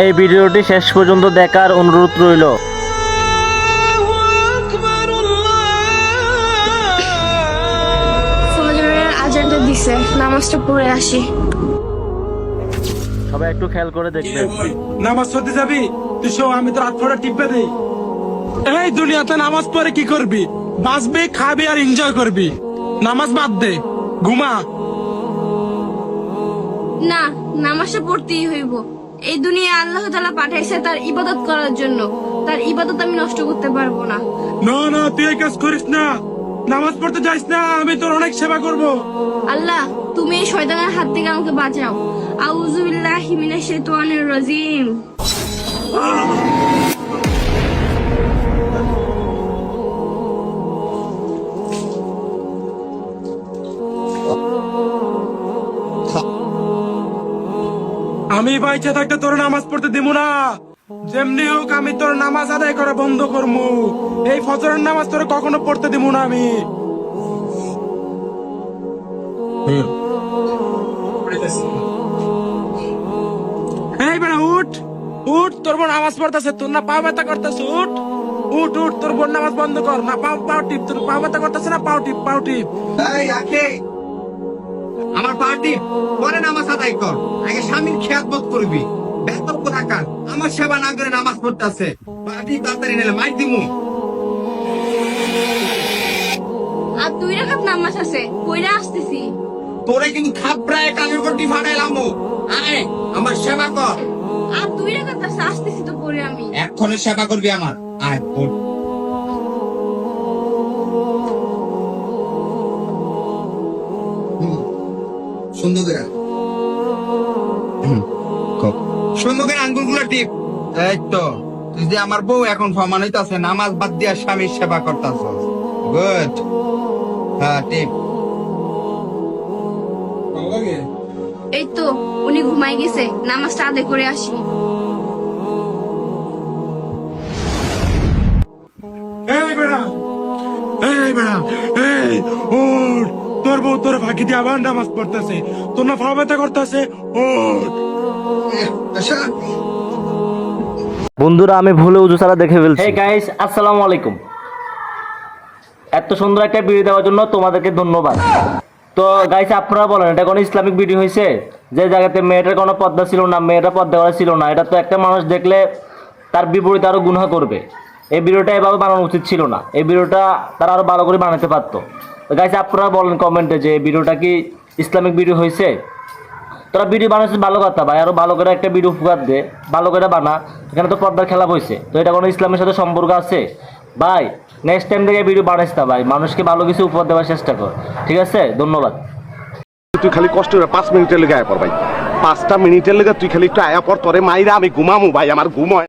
এই ভিডিওটি শেষ পর্যন্ত দেখার অনুরোধ রইল। দিছে নামাজটা পড়ে আসি। সবাই একটু খেয়াল করে দেখবেন। নামাজ পড়তে যাবি? তুই শো আমি টিপে দেই। এই দুনিয়াতে নামাজ পড়ে কি করবি? বাঁচবি খাবি আর এনজয় করবি। নামাজ বাদ দে ঘুমা। না নামাজটা পড়তেই হইব। এই দুনিয়া আল্লাহ তালা পাঠাইছে তার ইবাদত করার জন্য। তার ইবাদত আমি নষ্ট করতে পারব না। না না তুই এই কাজ করিস না। নামাজ পড়তে যাইস না আমি তোর অনেক সেবা করব। আল্লাহ তুমি এই শয়তানের হাত থেকে আমাকে বাঁচাও। আউযু বিল্লাহি মিনাশ শাইতানির রাজিম। আমি বাইচে থাকতে তোর নামাজ পড়তে দিব না। যেমনি হোক আমি তোর নামাজ আদায় করা বন্ধ করব এই ফজরের নামাজ তোর কখনো পড়তে দিব না আমি। এই বেড়া উঠ। উঠ তোর বোন নামাজ পড়তেছে তোর না পা ব্যথা করতেছে উঠ। উঠ উঠ তোর বোন নামাজ বন্ধ কর। না পাও পাও টিপ তোর পা ব্যথা করতেছে না পাও টিপ পাও টিপ। এই আকে আমার পার্টি পরে নামাজ আদায় কর। আগে স্বামীর খেয়াল করবি। বেতন কোথাকার আমার সেবা না করে নামাজ পড়তেছে। পার্টি তাড়াতাড়ি নিলে মাইক দিমু। আর দুই রাকাত নামাজ আছে কইরা আসতেছি। তোরে কিন্তু খাপড়ায় কানের গটি ফাটাইলাম আয় আমার সেবা কর। আর দুই আছে আসতেছি তো পরে আমি। এক্ষণে সেবা করবি আমার। আয় ওঠ সুন্দর করে আঙ্গুলগুলো টিপ। এই তো তুই যে আমার বউ এখন ফমান হইতাছে নামাজ বাদ দিয়া স্বামীর সেবা করতাছ। গুড হ্যাঁ টিপ। এই তো উনি ঘুমাই গেছে নামাজটা আদায় করে আসি। এই বেড়া এই বেড়া এই ওঠ তোর বউ তোর ফাঁকি দিয়ে আবার নামাজ পড়তেছে। তোর না ফা ব্যথা করতেছে বন্ধুরা আমি ভুলে উজু সারা দেখে ফেলছি। হে গাইস আসসালামু আলাইকুম। এত সুন্দর একটা ভিডিও দেওয়ার জন্য তোমাদেরকে ধন্যবাদ। তো গাইস আপনারা বলেন এটা কোনো ইসলামিক ভিডিও হয়েছে? যে জায়গাতে মেয়েটার কোনো পদ্মা ছিল না মেয়েটা পদ্মা করা ছিল না এটা তো একটা মানুষ দেখলে তার বিপরীতে আরও গুনাহ করবে। এই ভিডিওটা এভাবে বানানো উচিত ছিল না। এই ভিডিওটা তারা আরও ভালো করে বানাতে পারতো। গাইছে আপনারা বলেন কমেন্টে যে এই ভিডিওটা কি ইসলামিক ভিডিও হয়েছে? তোরা ভিডিও বানাচ্ছিস ভালো কথা ভাই, আরও ভালো করে একটা ভিডিও ফুকার দে, ভালো করে বানা। এখানে তো পর্দার খেলা হয়েছে, তো এটা কোনো ইসলামের সাথে সম্পর্ক আছে? ভাই নেক্সট টাইম থেকে ভিডিও বানাইস না ভাই, মানুষকে ভালো কিছু উপহার দেওয়ার চেষ্টা কর, ঠিক আছে? ধন্যবাদ। তুই খালি কষ্ট করে পাঁচ মিনিটের লেগে আয়া পর ভাই। পাঁচটা মিনিটের লেগে তুই খালি একটু আয়া পর তোরে মাইরা আমি ঘুমামো ভাই, আমার ঘুম হয়।